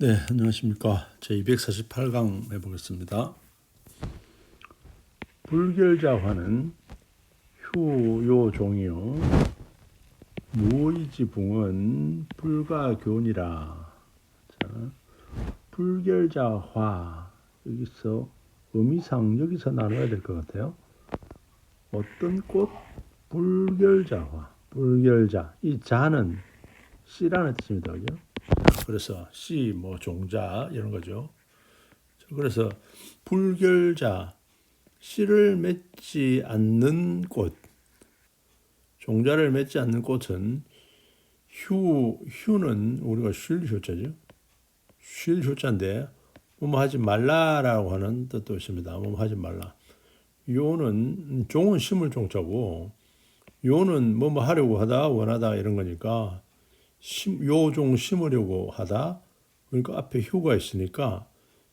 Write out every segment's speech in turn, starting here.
네, 안녕하십니까. 제 248강 해보겠습니다. 불결자화는 휴요종이요. 무의지붕은 불가교니라. 자, 불결자화 여기서 의미상 여기서 나눠야 될 것 같아요. 어떤 꽃? 불결자화. 불결자. 이 자는 씨라는 뜻입니다. 그죠? 그래서 씨, 뭐 종자 이런 거죠. 그래서 불결자 씨를 맺지 않는 꽃, 종자를 맺지 않는 꽃은 휴 휴는 우리가 쉴 효자죠. 쉴 효자인데 뭐뭐 하지 말라라고 하는 뜻도 있습니다. 뭐뭐 하지 말라. 요는 종은 심을 종자고 요는 뭐뭐 하려고 하다 원하다 이런 거니까 심, 요종 심으려고 하다 그러니까 앞에 휴가 있으니까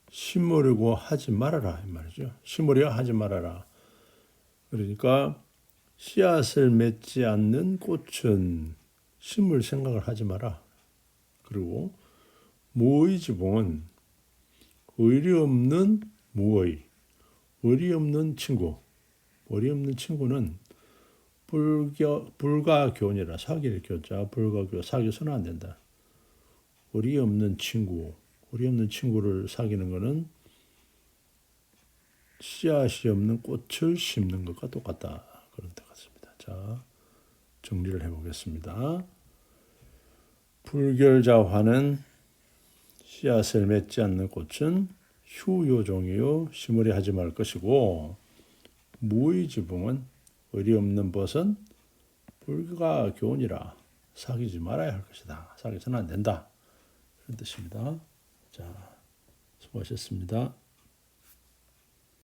심으려고 하지 말아라 이 말이죠. 심으려 하지 말아라. 그러니까 씨앗을 맺지 않는 꽃은 심을 생각을 하지 마라. 그리고 무의 지붕은 의리 없는 무의, 의리 없는 친구, 의리 없는 친구는 불교 불가교니라 사기를 교자 불가교 사귀어서는 안 된다. 의리 없는 친구, 의리 없는 친구를 사귀는 것은 씨앗이 없는 꽃을 심는 것과 똑같다 그런 뜻 같습니다. 자 정리를 해보겠습니다. 불결자화는 씨앗을 맺지 않는 꽃은 휴요종이요 심으려 하지 말 것이고 무의지붕은 의리 없는 벗은 불가 교훈이라 사귀지 말아야 할 것이다. 사귀서는 안 된다. 그런 뜻입니다. 자, 수고하셨습니다.